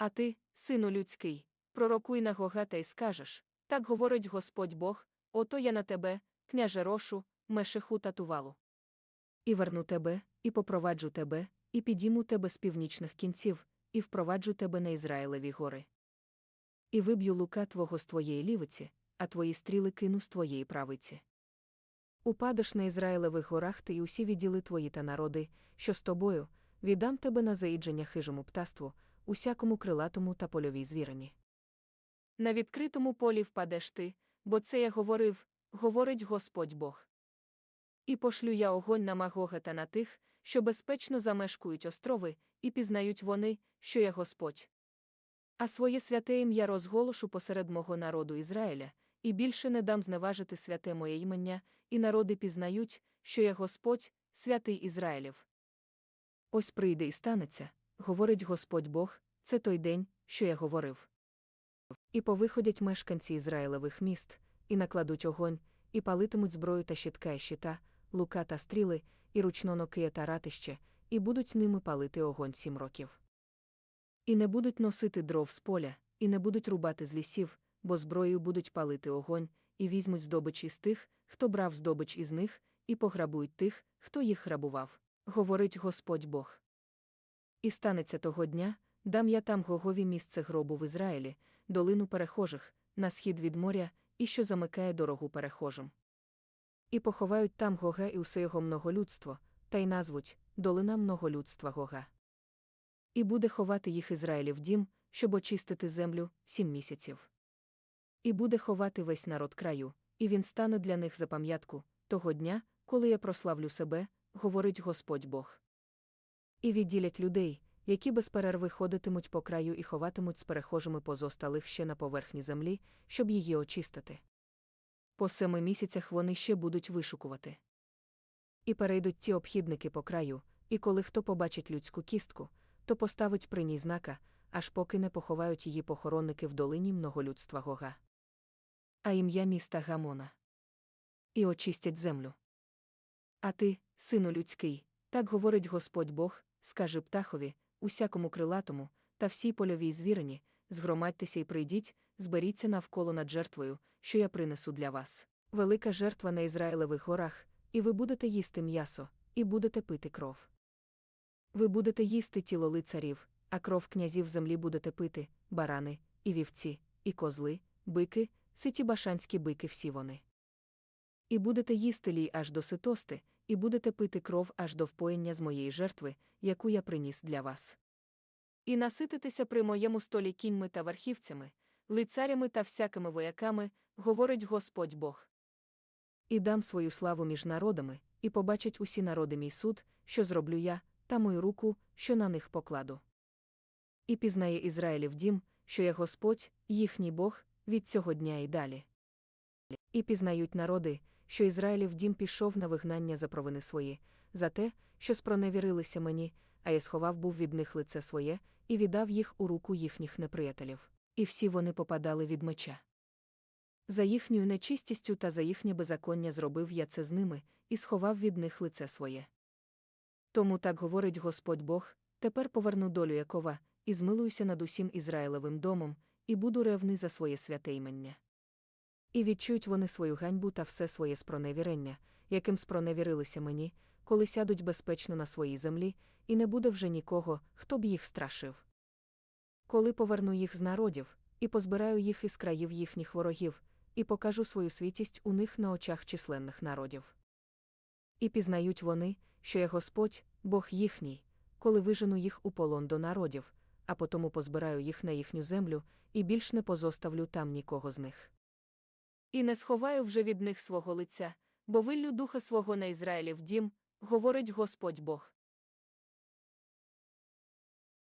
А ти, сину людський, пророкуй на Гога та й скажеш так говорить Господь Бог, ото я на тебе, княже Рошу, Мешеху та Тувалу. І верну тебе, і попроваджу тебе, і підіму тебе з північних кінців, і впроваджу тебе на Ізраїлеві гори. І виб'ю лука твого з твоєї лівиці, а твої стріли кину з твоєї правиці. Упадеш на Ізраїлевих горах ти й усі відділи твої та народи, що з тобою, віддам тебе на заїдження хижому птаству, усякому крилатому та польовій звірині. На відкритому полі впадеш ти, бо це я говорив, говорить Господь Бог. І пошлю я огонь на Магога та на тих, що безпечно замешкують острови, і пізнають вони, що я Господь. А своє святе ім'я розголошу посеред мого народу Ізраїля, і більше не дам зневажити святе моє імення, і народи пізнають, що я Господь, святий Ізраїлів. Ось прийде і станеться, говорить Господь Бог, це той день, що я говорив. І повиходять мешканці Ізраїлевих міст, і накладуть огонь, і палитимуть зброю та щитка і щита, лука та стріли, і ручнонокия та ратище, і будуть ними палити огонь сім років. І не будуть носити дров з поля, і не будуть рубати з лісів, бо зброєю будуть палити огонь, і візьмуть здобич із тих, хто брав здобич із них, і пограбують тих, хто їх грабував, говорить Господь Бог. І станеться того дня, дам я там Гогові місце гробу в Ізраїлі, долину перехожих, на схід від моря, і що замикає дорогу перехожим. І поховають там Гога і усе його многолюдство, та й назвуть долина многолюдства Гога. І буде ховати їх Ізраїлів дім, щоб очистити землю сім місяців. І буде ховати весь народ краю, і він стане для них за пам'ятку того дня, коли я прославлю себе, говорить Господь Бог. І відділять людей, які без перерви ходитимуть по краю і ховатимуть з перехожими позосталих ще на поверхні землі, щоб її очистити. По семи місяцях вони ще будуть вишукувати. І перейдуть ті обхідники по краю, і коли хто побачить людську кістку, то поставить при ній знака, аж поки не поховають її похоронники в долині многолюдства Гога. А ім'я міста Гамона. І очистять землю. А ти, сину людський, так говорить Господь Бог, скажи птахові, усякому крилатому, та всій польовій звірині, згромадьтеся і прийдіть, зберіться навколо над жертвою, що я принесу для вас. Велика жертва на Ізраїлевих горах, і ви будете їсти м'ясо, і будете пити кров. Ви будете їсти тіло лицарів, а кров князів землі будете пити, барани, і вівці, і козли, бики, ситі башанські бики всі вони. І будете їсти лій аж до ситости, і будете пити кров аж до впоєння з моєї жертви, яку я приніс для вас. І насититеся при моєму столі кіньми та верхівцями, лицарями та всякими вояками, говорить Господь Бог. І дам свою славу між народами, і побачать усі народи мій суд, що зроблю я, та мою руку, що на них покладу. І пізнає Ізраїлів дім, що я Господь, їхній Бог, від цього дня і далі. І пізнають народи, що Ізраїлів дім пішов на вигнання за провини свої, за те, що спроневірилися мені, а я сховав був від них лице своє, і віддав їх у руку їхніх неприятелів. І всі вони попадали від меча. За їхньою нечистістю та за їхнє беззаконня зробив я це з ними, і сховав від них лице своє. Тому так говорить Господь Бог: тепер поверну долю Якова, і змилуюся над усім Ізраїлевим домом, і буду ревний за своє святе імення. І відчують вони свою ганьбу та все своє спроневірення, яким спроневірилися мені, коли сядуть безпечно на своїй землі, і не буде вже нікого, хто б їх страшив. Коли поверну їх з народів, і позбираю їх із країв їхніх ворогів, і покажу свою світість у них на очах численних народів. І пізнають вони, що я Господь, Бог їхній, коли вижену їх у полон до народів, а потому позбираю їх на їхню землю, і більш не позоставлю там нікого з них. І не сховаю вже від них свого лиця, бо виллю духа свого на Ізраїлів дім, говорить Господь Бог.